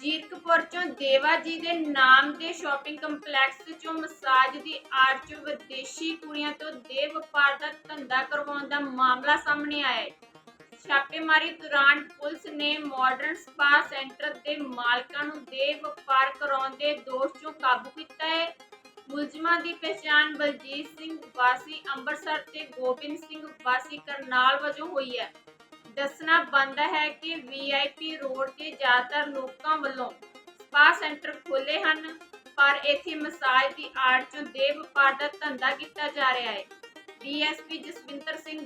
ਜੀਰਕਪੁਰ ਚੋਂ ਦੇਵਾ ਜੀ ਦੇ ਨਾਮ ਦੇ ਸ਼ਾਪਿੰਗ ਕੰਪਲੈਕਸ ਚੋਂ ਮਸਾਜ ਦੀ ਆੜ ਚ ਵਿਦੇਸ਼ੀ ਕੁੜੀਆਂ ਤੋਂ ਦੇ ਵਪਾਰ ਦਾ ਧੰਦਾ ਕਰਵਾਉਣ ਦਾ ਮਾਮਲਾ ਸਾਹਮਣੇ ਆਇਆ ਹੈ। ਛਾਪੇਮਾਰੀ ਦੌਰਾਨ ਪੁਲਿਸ ਨੇ ਮਾਡਰਨ ਸਪਾ ਸੈਂਟਰ ਦੇ ਮਾਲਕਾਂ ਨੂੰ ਦੇ ਵਪਾਰ ਕਰਾਉਣ ਦੇ ਦੋਸ਼ 'ਚੋਂ ਕਾਬੂ ਕੀਤਾ ਹੈ। ਮੁਲਜ਼ਮਾਂ ਦੀ ਪਛਾਣ ਬਲਜੀਤ ਸਿੰਘ ਵਾਸੀ, ਅੰਮ੍ਰਿਤਸਰ ਤੇ ਗੋਬਿੰਦ ਸਿੰਘ ਵਾਸੀ ਕਰਨਾਲ ਵਜੋਂ ਹੋਈ ਹੈ। ਦੱਸਣਾ ਬਣਦਾ ਹੈ ਕਿ ਵੀਆਈਪੀ ਰੋਡ ਤੇ ਜ਼ਿਆਦਾਤਰ ਲੋਕਾਂ ਵੱਲੋਂ ਸਪਾ ਸੈਂਟਰ ਖੋਲੇ ਹਨ, ਪਰ ਇੱਥੇ ਮਸਾਜ ਦੀ ਆੜ 'ਚੋਂ ਦੇਹ ਵਪਾਰ ਦਾ ਧੰਦਾ ਕੀਤਾ ਜਾ ਰਿਹਾ ਹੈ। ਡੀਐਸਪੀ ਜਸਵਿੰਦਰ ਸਿੰਘ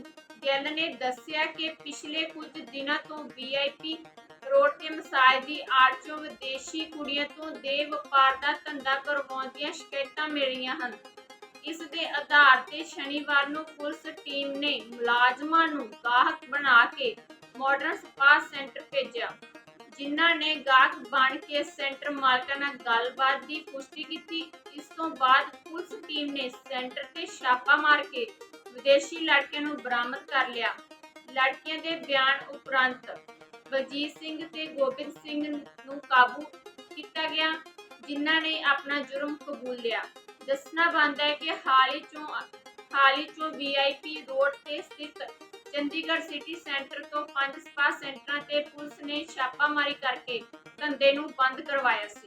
ਗਿੱਲ ਨੇ ਦੱਸਿਆ ਕਿ ਪਿਛਲੇ ਕੁਝ ਦਿਨਾਂ ਤੋਂ ਵੀਆਈਪੀ ਰੋਡ ਤੇ ਮਸਾਜ ਦੀ ਆੜ 'ਚੋਂ ਵਿਦੇਸ਼ੀ ਕੁੜੀਆਂ ਤੋਂ ਦੇ ਵਪਾਰ ਦਾ ਧੰਦਾ ਕਰਵਾਉਣ ਦੀਆਂ ਸ਼ਿਕਾਇਤਾਂ ਮਿਲ ਰਹੀਆਂ ਹਨ। ਇਸ ਦੇ ਆਧਾਰ ਤੇ ਸ਼ਨੀਵਾਰ ਨੂੰ ਪੁਲਿਸ ਟੀਮ ਨੇ ਮੁਲਾਜ਼ਮਾਂ ਨੂੰ ਗਾਹਕ ਬਣਾ ਕੇ ਮਾਡਰਨ ਸਪਾ ਸੈਂਟਰ ਭੇਜਿਆ। ਜਿਨ੍ਹਾਂ ਨੇ ਗਾਹਕ ਬਣ ਕੇ ਸੈਂਟਰ ਮਾਲਕਾਂ ਨਾਲ ਗੱਲਬਾਤ ਦੀ ਪੁਸ਼ਟੀ ਕੀਤੀ। ਇਸ ਤੋਂ ਬਾਅਦ ਪੁਲਿਸ ਟੀਮ ਨੇ ਸੈਂਟਰ ਤੇ ਛਾਪਾ ਮਾਰ ਕੇ ਵਿਦੇਸ਼ੀ ਲੜਕੀਆਂ ਨੂੰ ਬਰਾਮਦ ਕਰ ਲਿਆ। ਲੜਕੀਆਂ ਦੇ ਬਿਆਨ ਉਪਰੰਤ ਬਲਜੀਤ ਸਿੰਘ ਤੇ ਗੋਬਿੰਦ ਸਿੰਘ ਨੂੰ ਕਾਬੂ ਕੀਤਾ ਗਿਆ, ਜਿਨ੍ਹਾਂ ਨੇ ਆਪਣਾ ਜੁਰਮ ਕਬੂਲ ਲਿਆ। ਦੱਸਣਾ ਬਣਦਾ ਹੈ ਕਿ ਹਾਲੀ ਹੀ ਚੋਂ, ਹਾਲ ਹੀ ਚੋਂ ਵੀਆਈਪੀ ਰੋਡ ਤੇ ਸਥਿਤ ਚੰਡੀਗੜ੍ਹ ਸਿਟੀ ਸੈਂਟਰ ਤੋਂ ਪੰਜ ਸਪਾ ਸੈਂਟਰਾਂ ਤੇ ਪੁਲਿਸ ਨੇ ਛਾਪਾਮਾਰੀ ਕਰਕੇ ਧੰਦੇ ਨੂੰ ਬੰਦ ਕਰਵਾਇਆ ਸੀ।